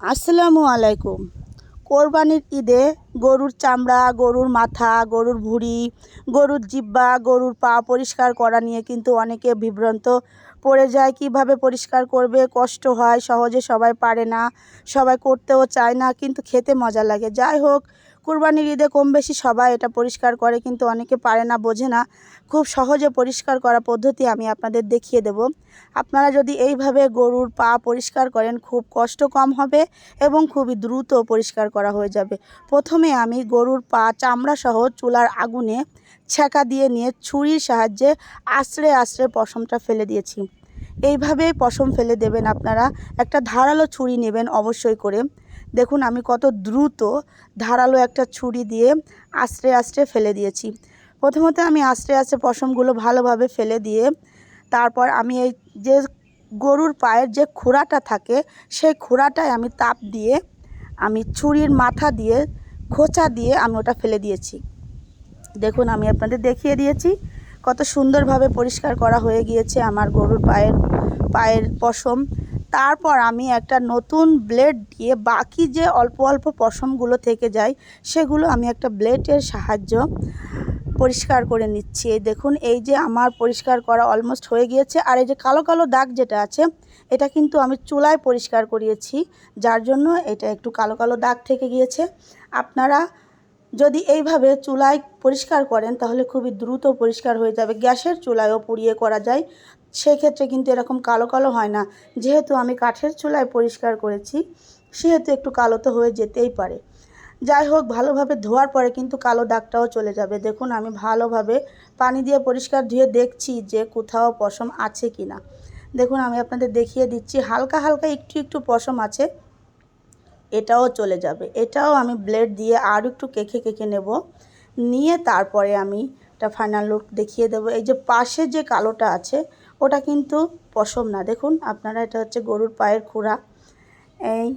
আসসালামু আলাইকুম। কোরবানির ঈদে গরুর চামড়া, গরুর মাথা, গরুর ভুঁড়ি, গরুর জিব্বা গরুর পা পরিষ্কার করা নিয়ে কিন্তু অনেকে বিভ্রান্ত পড়ে যায়। কীভাবে পরিষ্কার করবে? কষ্ট হয়, সহজে সবাই পারে না, সবাই করতেও চায় না, কিন্তু খেতে মজা লাগে। যাই হোক কুরবানির ঈদে কম বেশি সবাই এটা পরিষ্কার করে, কিন্তু অনেকে পারে না, বোঝে না। খুব সহজে পরিষ্কার করা পদ্ধতি আমি আপনাদের দেখিয়ে দেব। আপনারা যদি এইভাবে গরুর পা পরিষ্কার করেন, খুব কষ্ট কম হবে এবং খুবই দ্রুত পরিষ্কার করা হয়ে যাবে। প্রথমে আমি গরুর পা চামড়া সহ চুলার আগুনে ছ্যাঁকা দিয়ে নিয়ে ছুরির সাহায্যে আশ্রে আশ্রে পশমটা ফেলে দিয়েছি। এইভাবেই পশম ফেলে দেবেন আপনারা। একটা ধারালো ছুরি নেবেন অবশ্যই করে। দেখুন, আমি কত দ্রুত ধারালো একটা ছুরি দিয়ে আশ্রে আশ্রে ফেলে দিয়েছি। প্রথমত আমি আস্তে আস্তে পশমগুলো ভালোভাবে ফেলে দিয়ে তারপর আমি এই যে গরুর পায়ের যে খোড়াটা থাকে, সেই খোড়াটায় আমি তাপ দিয়ে আমি ছুরির মাথা দিয়ে খোঁচা দিয়ে আমি ওটা ফেলে দিয়েছি। দেখুন, আমি আপনাদের দেখিয়ে দিয়েছি কত সুন্দরভাবে পরিষ্কার করা হয়ে গিয়েছে আমার গরুর পায়ের পায়ের পশম। তারপর আমি একটা নতুন ব্লেড দিয়ে বাকি যে অল্প অল্প পশমগুলো থেকে যায়, সেগুলো আমি একটা ব্লেডের সাহায্য পরিষ্কার করে নিচ্ছি। এই দেখুন, এই যে আমার পরিষ্কার করা অলমোস্ট হয়ে গিয়েছে, আর এই যে কালো কালো দাগ যেটা আছে, এটা কিন্তু আমি চুলায় পরিষ্কার করিয়েছি, যার জন্য এটা একটু কালো কালো দাগ থেকে গিয়েছে। আপনারা যদি এইভাবে চুলায় পরিষ্কার করেন, তাহলে খুবই দ্রুত পরিষ্কার হয়ে যাবে। গ্যাসের চুলায়ও পুড়িয়ে করা যায়। সেক্ষেত্রে কিন্তু এরকম কালো কালো হয় না। যেহেতু আমি কাঠের চুলায় পরিষ্কার করেছি, সেহেতু একটু কালো তো হয়ে যেতেই পারে। যাই হোক, ভালোভাবে ধোয়ার পরে কিন্তু কালো দাগটাও চলে যাবে। দেখুন, আমি ভালোভাবে পানি দিয়ে পরিষ্কার ধুয়ে দেখছি যে কোথাও পশম আছে কি না দেখুন, আমি আপনাদের দেখিয়ে দিচ্ছি। হালকা হালকা একটু একটু পশম আছে। এটাও চলে যাবে। এটাও আমি ব্লেড দিয়ে আর একটু কেখে কেখে নেব। নিয়ে তারপরে আমি এটা ফাইনাল লুক দেখিয়ে দেবো। এই যে পাশে যে কালোটা আছে, ওটা কিন্তু পশম না। দেখুন, আপনারা এটা হচ্ছে গরুর পায়ের খুঁড়া। এই